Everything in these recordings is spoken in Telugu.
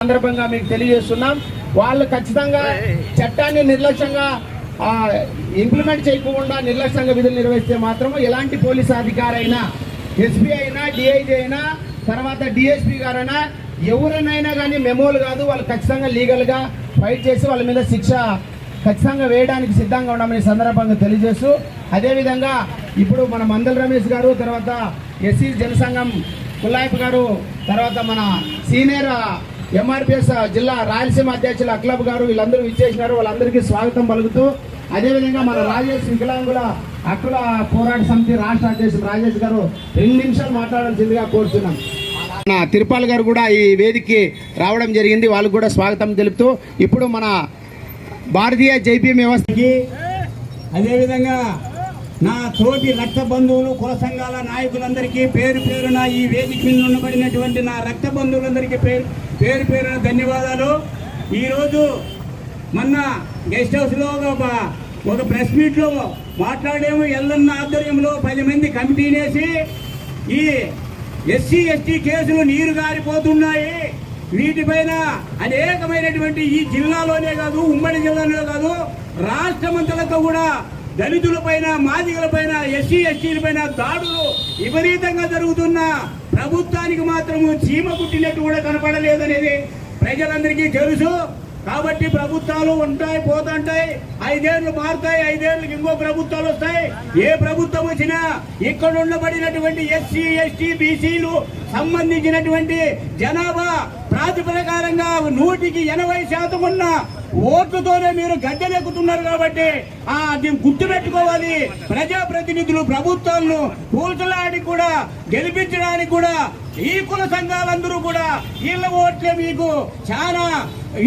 సందర్భంగా మీకు తెలియజేస్తున్నాం. వాళ్ళు ఖచ్చితంగా చట్టాన్ని నిర్లక్ష్యంగా ఇంప్లిమెంట్ చేయకుండా నిర్లక్ష్యంగా విధులు నిర్వహిస్తే మాత్రం ఎలాంటి పోలీస్ అధికారైనా ఎస్పీ అయినా డిఐజీ అయినా తర్వాత డిఎస్పీ గారైనా ఎవరినైనా కానీ మెమోలు కాదు వాళ్ళు ఖచ్చితంగా లీగల్గా ఫైట్ చేసి వాళ్ళ మీద శిక్ష ఖచ్చితంగా వేయడానికి సిద్ధంగా ఉన్నామని ఈ సందర్భంగా తెలియజేస్తూ అదేవిధంగా ఇప్పుడు మన మందల రమేష్ గారు తర్వాత ఎస్సీ జనసంఘం కుల్లాయప్ గారు తర్వాత మన సీనియర్ ఎంఆర్పిఎస్ జిల్లా రాయలసీమ అధ్యక్షులు అక్లబ్ గారు వీళ్ళందరూ ఇచ్చేసినారు వాళ్ళందరికీ స్వాగతం పలుకుతూ అదేవిధంగా మన రాజేష్ వికలాంగుల హక్కుల పోరాట సమితి రాష్ట్ర అధ్యక్షులు రాజేష్ గారు రెండు నిమిషాలు మాట్లాడాల్సిందిగా కోరుతున్నాం మన తిరుపాల్ గారు కూడా ఈ వేదికకి రావడం జరిగింది. వాళ్ళకు కూడా స్వాగతం తెలుపుతూ ఇప్పుడు మన భారతీయ జైపీఎం వ్యవస్థకి అదేవిధంగా నా తోటి రక్త బంధువులు కుల సంఘాల నాయకులందరికీ పేరు పేరున ఈ వేదిక మీద ఉండబడినటువంటి నా రక్త బంధువులందరికీ పేరు పేరు పేరున ధన్యవాదాలు. ఈరోజు మొన్న గెస్ట్ హౌస్లో ఒక ఒక ప్రెస్ మీట్లో మాట్లాడేమో. ఎల్లన్న ఆధ్వర్యంలో పది మంది కమిటీనేసి ఈ ఎస్సీ ఎస్టీ కేసులు నీరు గారిపోతున్నాయి. వీటిపైన అనేకమైనటువంటి ఈ జిల్లాలోనే కాదు ఉమ్మడి జిల్లాలో కాదు రాష్ట్రమంతలతో కూడా దళితులపైన మాదిగలపైన ఎస్సీ ఎస్టీలపైన దాడులు విపరీతంగా జరుగుతున్న ప్రభుత్వానికి మాత్రము చీమ పుట్టినట్టు కూడా కనపడలేదనేది ప్రజలందరికీ తెలుసు. కాబట్టి ప్రభుత్వాలు ఉంటాయి పోతుంటాయి. ఐదేళ్ళు మారుతాయి ఐదేళ్ళకు ఇంకో ప్రభుత్వాలు వస్తాయి. ఏ ప్రభుత్వం వచ్చినా ఇక్కడ ఉండబడినటువంటి ఎస్సీ ఎస్టీ బీసీలు సంబంధించినటువంటి జనాభా ప్రాతిపదికారంగా నూటికి ఎనభై శాతం ఉన్న ఓట్లతోనే మీరు గద్దెలెక్కుతున్నారు కాబట్టి ఆ అది గుర్తుపెట్టుకోవాలి. ప్రజాప్రతినిధులు ప్రభుత్వాలను కూల్చడానికి కూడా గెలిపించడానికి కూడా ఈ కుల సంఘాలందరూ కూడా వీళ్ళ ఓట్లే మీకు చాలా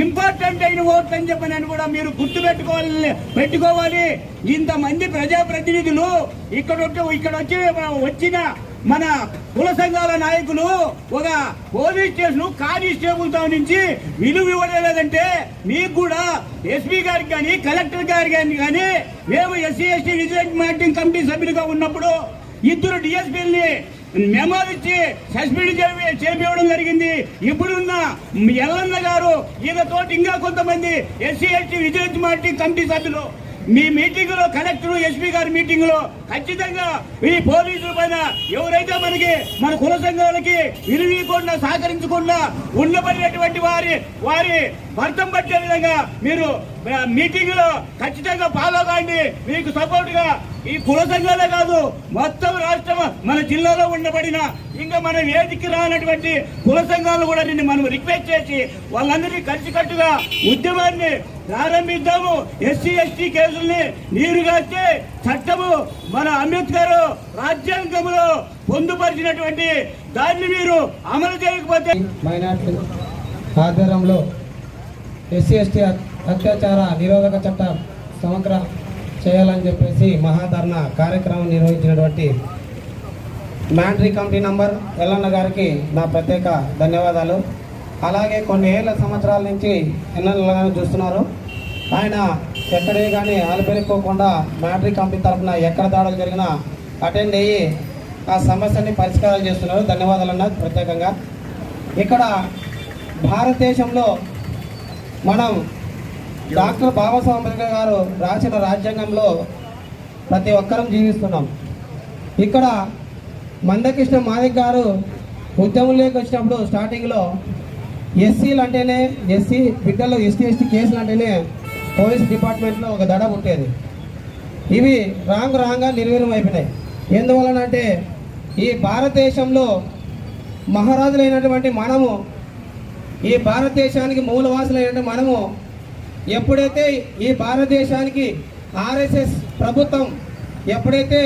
ఇంపార్టెంట్ అయిన ఓట్లు అని చెప్పని కూడా మీరు గుర్తు పెట్టుకోవాలి. పెట్టుకోవాలి ఇంతమంది ప్రజాప్రతినిధులు ఇక్కడ ఇక్కడ వచ్చి వచ్చిన మన కుల సంఘాల నాయకులు ఒక పోలీస్ స్టేషన్ కానిస్టేబుల్తో నుంచి విలువ ఇవ్వలేదంటే మీకు కూడా ఎస్పీ గారికి కానీ కలెక్టర్ గారికి కానీ కానీ మేము SC ST vigilance monitoring committee సభ్యులుగా ఉన్నప్పుడు ఇద్దరు డిఎస్పీల్ని మెమో ఇచ్చి సస్పెండ్ చేయ- చేపివ్వడం జరిగింది. ఇప్పుడున్న ఎల్లన్న గారు ఈయనతోటి ఇంకా కొంతమంది SC ST vigilance monitoring committee సభ్యులు మీ మీటింగ్లో కలెక్టర్ ఎస్పీ గారి మీటింగ్లో ఖచ్చితంగా ఈ పోలీసుల పైన ఎవరైతే మనకి మన కుల సంఘాలకి విలువీయకుండా సహకరించకుండా ఉండబడినటువంటి వారి వారి భర్తం పట్టే విధంగా మీరు మీటింగ్లో ఖచ్చితంగా ఫాలో కాండి. మీకు సపోర్ట్గా ఈ కుల సంఘాలే కాదు మొత్తం రాష్ట్రం మన జిల్లాలో ఉండబడిన ఇంకా మన వేదిక రానటువంటి కుల సంఘాలు కూడా నిన్ను మనం రిక్వెస్ట్ చేసి వాళ్ళందరినీ కలిసికట్టుగా ఉద్యమాన్ని ప్రారంభిద్దాము. ఎస్సీ ఎస్టీ కేసుల్ని నీరుగాస్తే చట్టము మన అంబేద్కర్ రాజ్యాంగంలో పొందుపరిచినటువంటి దాన్ని మీరు అమలు చేయకపోతే మైనార్టీ ఎస్సీ ఎస్టీ అత్యాచార నిరోధక చట్టం సమగ్ర చేయాలని చెప్పేసి మహాధర్ణ కార్యక్రమం నిర్వహించినటువంటి మ్యాండ్రీ కమిటీ నంబర్ ఎల్లన్న గారికి నా ప్రత్యేక ధన్యవాదాలు. అలాగే కొన్ని ఏళ్ళ సంవత్సరాల నుంచి ఎన్నెల్లగానే చూస్తున్నారు. ఆయన ఎక్కడే కానీ అలపెరుక్కోకుండా మ్యాండ్రీ కమిటీ తరఫున ఎక్కడ దాడులు జరిగినా అటెండ్ అయ్యి ఆ సమస్యని పరిష్కారాలు చేస్తున్నారు. ధన్యవాదాలు అన్న ప్రత్యేకంగా. ఇక్కడ భారతదేశంలో మనం డాక్టర్ బాబాసాహెబ్ అంబేద్కర్ గారు రాసిన రాజ్యాంగంలో ప్రతి ఒక్కరం జీవిస్తున్నాం. ఇక్కడ మందకృష్ణ మాదిక్ గారు ఉద్యమంలోకి వచ్చినప్పుడు స్టార్టింగ్లో ఎస్సీలు అంటేనే ఎస్సీ బిడ్డలు ఎస్టీ ఎస్టీ కేసులు అంటేనే పోలీస్ డిపార్ట్మెంట్లో ఒక దడ ఉండేది ఇవి రాంగ్ రాంగ్గా నిర్వీర్యం అయిపోయినాయి. ఎందువలనంటే ఈ భారతదేశంలో మహారాజులైనటువంటి మనము ఈ భారతదేశానికి మూలవాసులైనటువంటి మనము ఎప్పుడైతే ఈ భారతదేశానికి ఆర్ఎస్ఎస్ ప్రభుత్వం ఎప్పుడైతే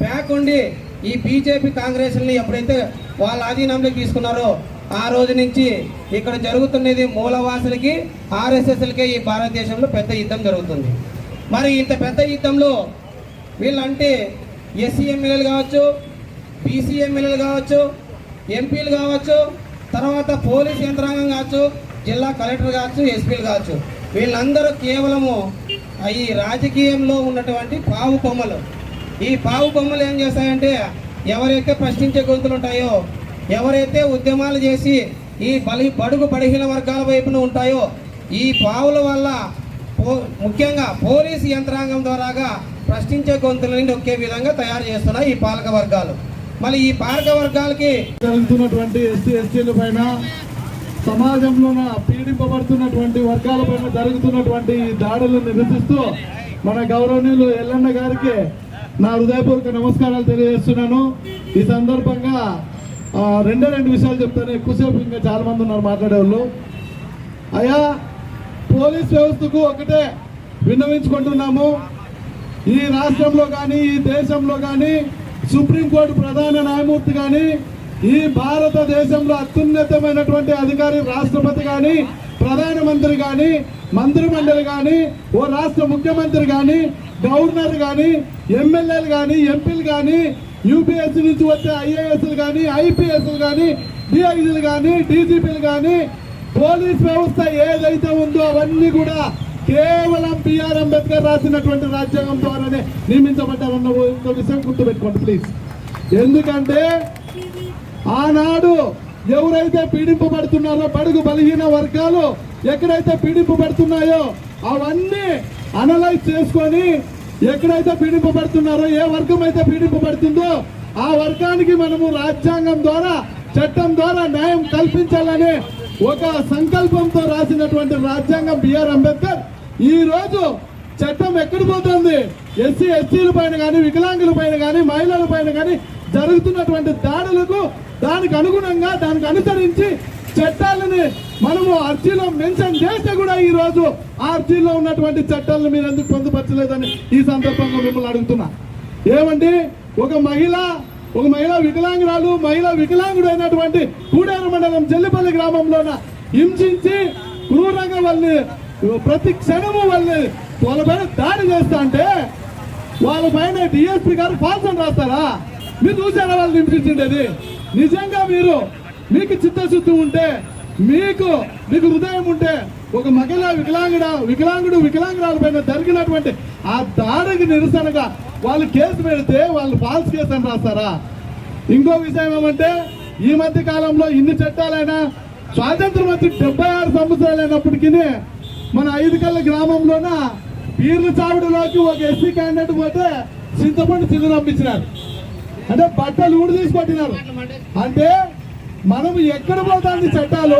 బ్యాక్ ఉండి ఈ బీజేపీ కాంగ్రెస్ని ఎప్పుడైతే వాళ్ళ అధీనంలో తీసుకున్నారో ఆ రోజు నుంచి ఇక్కడ జరుగుతున్నది మూలవాసులకి ఆర్ఎస్ఎస్లకే ఈ భారతదేశంలో పెద్ద యుద్ధం జరుగుతుంది. మరి ఇంత పెద్ద యుద్ధంలో వీళ్ళంటే ఎస్సీ ఎమ్మెల్యేలు కావచ్చు బీసీ ఎమ్మెల్యేలు కావచ్చు ఎంపీలు కావచ్చు తర్వాత పోలీస్ యంత్రాంగం కావచ్చు జిల్లా కలెక్టర్ కావచ్చు ఎస్పీలు కావచ్చు వీళ్ళందరూ కేవలము ఈ రాజకీయంలో ఉన్నటువంటి పావు కొమ్మలు. ఈ పావు కొమ్మలు ఏం చేస్తాయంటే ఎవరైతే ప్రశ్నించే గొంతులు ఉంటాయో ఎవరైతే ఉద్యమాలు చేసి ఈ బలి బడుగు బడిహీన వర్గాల వైపున ఉంటాయో ఈ పావుల వల్ల పో- ముఖ్యంగా పోలీసు యంత్రాంగం ద్వారాగా ప్రశ్నించే గొంతులని నొక్కే విధంగా తయారు చేస్తున్నాయి ఈ పాలక వర్గాలు. మళ్ళీ ఈ పాలక వర్గాలకి జరుగుతున్నటువంటి ఎస్సీ ఎస్టీల పైన సమాజంలో పీడింపబడుతున్నటువంటి వర్గాల పైన జరుగుతున్నటువంటి దాడులను నిరసిస్తూ మన గౌరవనీయులు ఎల్లన్న గారికి నా హృదయపూర్వక నమస్కారాలు తెలియజేస్తున్నాను. ఈ సందర్భంగా రెండో రెండే రెండు విషయాలు చెప్తాను ఎక్కువసేపు ఇంకా చాలా మంది ఉన్నారు మాట్లాడేవాళ్ళు. అయ్యా పోలీస్ వ్యవస్థకు ఒకటే విన్నవించుకుంటున్నాము. ఈ రాష్ట్రంలో కానీ ఈ దేశంలో కానీ సుప్రీంకోర్టు ప్రధాన న్యాయమూర్తి కానీ ఈ భారతదేశంలో అత్యున్నతమైనటువంటి అధికారి రాష్ట్రపతి కానీ ప్రధానమంత్రి కానీ మంత్రిమండలి కానీ ఓ రాష్ట్ర ముఖ్యమంత్రి కానీ గవర్నర్ కానీ ఎమ్మెల్యేలు కానీ ఎంపీలు కానీ యూపీఎస్సీ నుంచి వచ్చే ఐఏఎస్లు కానీ ఐపీఎస్లు కానీ డిఐజీలు కానీ డీజీపీలు కానీ పోలీస్ వ్యవస్థ ఏదైతే ఉందో అవన్నీ కూడా కేవలం బిఆర్ అంబేద్కర్ రాసినటువంటి రాజ్యాంగం ద్వారానే నియమించబడ్డారన్న విషయం గుర్తుపెట్టుకోండి ప్లీజ్ ఎందుకంటే ఆనాడు ఎవరైతే పీడింపబడుతున్నారో బడుగు బలహీన వర్గాలు ఎక్కడైతే పీడింపబడుతున్నాయో అవన్నీ అనలైజ్ చేసుకొని ఎక్కడైతే పీడింపబడుతున్నారో ఏ వర్గం అయితే పీడింపబడుతుందో ఆ వర్గానికి మనము రాజ్యాంగం ద్వారా చట్టం ద్వారా న్యాయం కల్పించాలని ఒక సంకల్పంతో రాసినటువంటి రాజ్యాంగం బిఆర్ అంబేద్కర్. ఈ రోజు చట్టం ఎక్కడ పోతుంది? ఎస్సీ ఎస్టీల పైన కానీ వికలాంగుల పైన కానీ మహిళల పైన కానీ జరుగుతున్నటువంటి దాడులకు దానికి అనుగుణంగా దానికి అనుసరించి చట్టాలని మనము అర్జీలో మెన్షన్ చేస్తే కూడా ఈ రోజు ఆ అర్జీలో ఉన్నటువంటి చట్టాలను మీరు ఎందుకు పొందుపరచలేదని ఈ సందర్భంగా మిమ్మల్ని అడుగుతున్నా. ఏమండి? ఒక మహిళ ఒక మహిళ వికలాంగురాలు మహిళ వికలాంగుడు అయినటువంటి కూడేరు మండలం జల్లిపల్లి గ్రామంలోన హింసించి క్రూరంగా వాళ్ళని ప్రతి క్షణము వాళ్ళని వాళ్ళపైన దాడి చేస్తా అంటే వాళ్ళ పైన డిఎస్పీ గారు ఫాల్సన్ రాస్తారా? మీరు చూసారా వాళ్ళు హింసించిండేది? నిజంగా మీరు మీకు చిత్తశుద్ధి ఉంటే మీకు మీకు హృదయం ఉంటే ఒక మహిళ వికలాంగుడ వికలాంగుడు వికలాంగురాలపైన జరిగినటువంటి ఆ దాడికి నిరసనగా వాళ్ళు కేసు పెడితే వాళ్ళు ఫాల్స్ కేసు అని రాస్తారా? ఇంకో విషయం ఏమంటే ఈ మధ్య కాలంలో ఇన్ని చట్టాలైనా స్వాతంత్రం వచ్చి డెబ్బై ఆరు సంవత్సరాలు అయినప్పటికీ మన ఐదు కళ్ళ గ్రామంలోన పీర్ల చావిడిలోకి ఒక ఎస్సీ క్యాండిడేట్ పోతే చింతపండు చిల్లు పంపించినారు అంటే బట్టలు ఊడి తీసుకొట్టినారు అంటే మనం ఎక్కడ పోతాంది చట్టాలు?